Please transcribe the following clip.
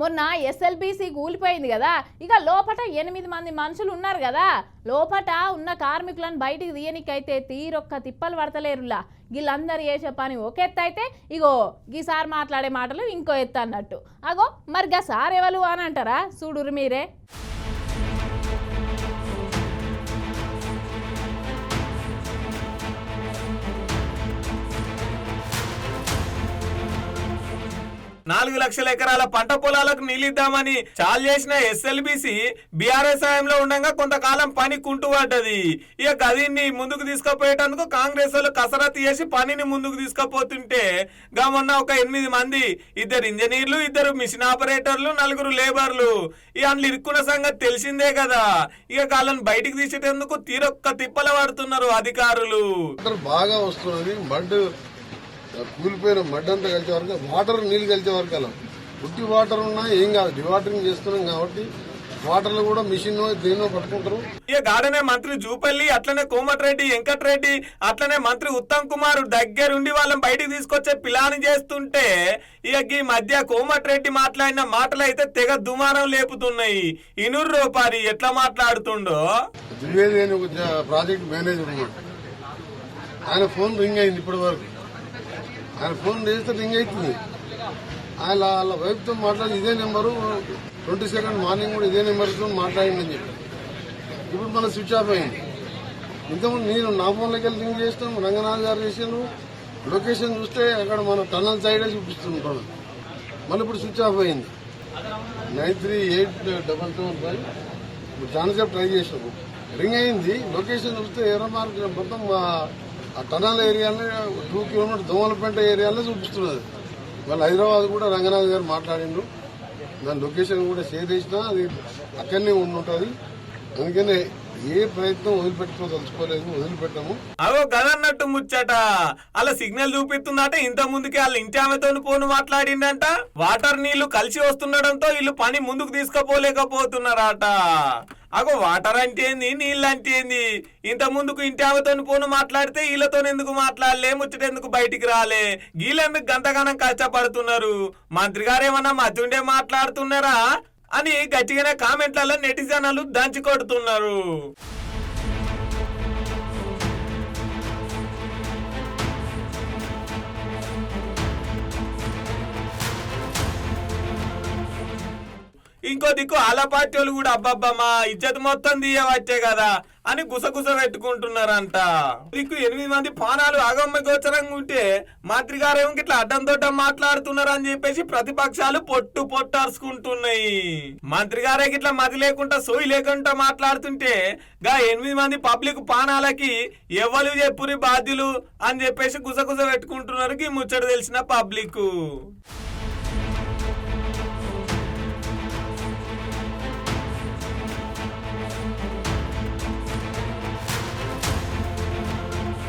మొన్న ఎస్ఎల్బిసి కూలిపోయింది కదా ఇక లోపట ఎనిమిది మంది మనుషులు ఉన్నారు కదా. లోపట ఉన్న కార్మికులను బయటికి తీయనికైతే తీరొక్క తిప్పలు పడతలేరులా. వీళ్ళందరూ చేసే పని ఒక ఎత్తు అయితే ఇగో ఈ సార్ మాట్లాడే మాటలు ఇంకో ఎత్తు అన్నట్టు. అగో మరి గా సార్ ఎవరు అని అంటారా? చూడురు మీరే. నాలుగు లక్షల ఎకరాల పంట పొలాలకు నీళ్ళిద్దామని చాలు చేసిన ఎస్ఎల్బిసి బీఆర్ఎస్ హయాంలో ఉండగా కొంతకాలం పని కుంటుపడ్డది. ఇక గదిని ముందుకు తీసుకుపోయేటందుకు కాంగ్రెస్ వాళ్ళు కసరత్తు చేసి పనిని ముందుకు తీసుకుపోతుంటే గా మొన్న ఒక ఎనిమిది మంది ఇద్దరు ఇంజనీర్లు ఇద్దరు మిషన్ ఆపరేటర్లు నలుగురు లేబర్లు ఇక అందులో ఇరుక్కున్న సంగతి తెలిసిందే కదా. ఇక వాళ్ళని బయటికి తీసేటందుకు తీరొక్క తిప్పల పడుతున్నారు అధికారులు. బాగా వస్తున్నది కూలిపోయిన మడ్ అంతా కలిసే వరకు వాటర్ నీళ్ళు కలిసే వరకు అలా. ఉట్టి వాటర్ ఉన్నా ఏం కాదు డివాటరింగ్ చేస్తున్నాం కాబట్టి వాటర్లో కూడా మిషన్ దేన్నో పట్టుకుంటారు. ఇక గాడనే మంత్రి జూపల్లి అట్లనే కోమటిరెడ్డి వెంకటరెడ్డి అట్లనే మంత్రి ఉత్తమ్ కుమార్ దగ్గరుండి వాళ్ళని బయటికి తీసుకొచ్చే ప్లాన్ చేస్తుంటే ఇక ఈ మధ్య కోమటిరెడ్డి మాట్లాడిన మాటలు అయితే తెగ దుమారం లేపుతున్నాయి. ఇనురు రూపారి ఎట్లా మాట్లాడుతుండో? ద్వివేది ప్రాజెక్ట్ మేనేజర్ ఆయన ఫోన్ రింగ్ అయింది ఇప్పటి వరకు ఆయన ఫోన్ చేస్తే రింగ్ అవుతుంది. ఆయన వాళ్ళ వైఫ్తో మాట్లాడి ఇదే నెంబరు ట్వంటీ సెకండ్ మార్నింగ్ కూడా ఇదే నెంబర్తో మాట్లాడిందని చెప్పి ఇప్పుడు మన స్విచ్ ఆఫ్ అయింది. ఇంతకుముందు నేను నా ఫోన్లోకి వెళ్ళి రింగ్ చేసినాం రంగనాథ్ గారు చేసాను లొకేషన్ చూస్తే అక్కడ మన టన్నల్ సైడే చూపిస్తుంటాడు మళ్ళీ ఇప్పుడు స్విచ్ ఆఫ్ అయింది. Nine three eight double seven five. ఇప్పుడు చాలాసేపు ట్రై చేసినాము రింగ్ అయింది. లొకేషన్ చూస్తే ఎర్ర మార్క్ మొత్తం ఆ- టనల్ ఏరియాలో టూ కిలోమీటర్ దోమలపేట ఏరియాలో చూపిస్తున్నది. వాళ్ళు హైదరాబాద్ కూడా రంగనాథ్ గారు మాట్లాడిండు. దాని లొకేషన్ కూడా షేర్ చేసినా అది అక్కడనే ఉంటుంది అందుకనే ఏ ప్రయత్నం వదిలిపెట్టుకోదలుచుకోలేదు వదిలిపెట్టాము. అవో గదన్నట్టు ముచ్చట. అలా సిగ్నల్ చూపిస్తుందట ఇంత ముందుకే వాళ్ళ ఇంటి ఆమెతో ఫోన్ మాట్లాడిందంట వాటర్ నీళ్ళు కలిసి వస్తుండడంతో వీళ్ళు పని ముందుకు తీసుకుపోలేకపోతున్నారట. అగో వాటర్ అంటే ఏంది? నీళ్ళు అంటే ఏంది? ఇంత ముందుకు ఇంటి ఆమెతో పోను మాట్లాడితే వీళ్ళతో ఎందుకు మాట్లాడలే? ముచ్చటెందుకు బయటికి రాలే? వీళ్ళెందుకు గంతగానం కష్టపడుతున్నారు? మంత్రి గారు ఏమన్నా మధ్యుండే మాట్లాడుతున్నారా? అని గట్టిగానే కామెంట్లలో నెటిజన్లు దంచి కొడుతున్నారు. ఇంకో దిక్కు ఆల పార్టీ వాళ్ళు కూడా అబ్బబ్బా మా ఇజ్జత్ మొత్తం తీయవచ్చే కదా అని గుసగుస పెట్టుకుంటున్నారంట. దిక్కు ఎనిమిది మంది పానాలు అగమ్మ గోచరంగా ఉంటే మంత్రి గారు ఏమో ఇట్లా అడ్డం దొడ్డం మాట్లాడుతున్నారు అని చెప్పేసి ప్రతిపక్షాలు పొట్టు పొట్టార్చుకుంటున్నాయి. మంత్రి గారే ఇట్లా మతి లేకుండా సోయి లేకుండా మాట్లాడుతుంటే గా ఎనిమిది మంది పబ్లిక్ పానాలకి ఎవరు చెప్పురి బాధ్యులు అని చెప్పేసి గుసగుస పెట్టుకుంటున్నారు ముచ్చట తెలిసిన పబ్లిక్.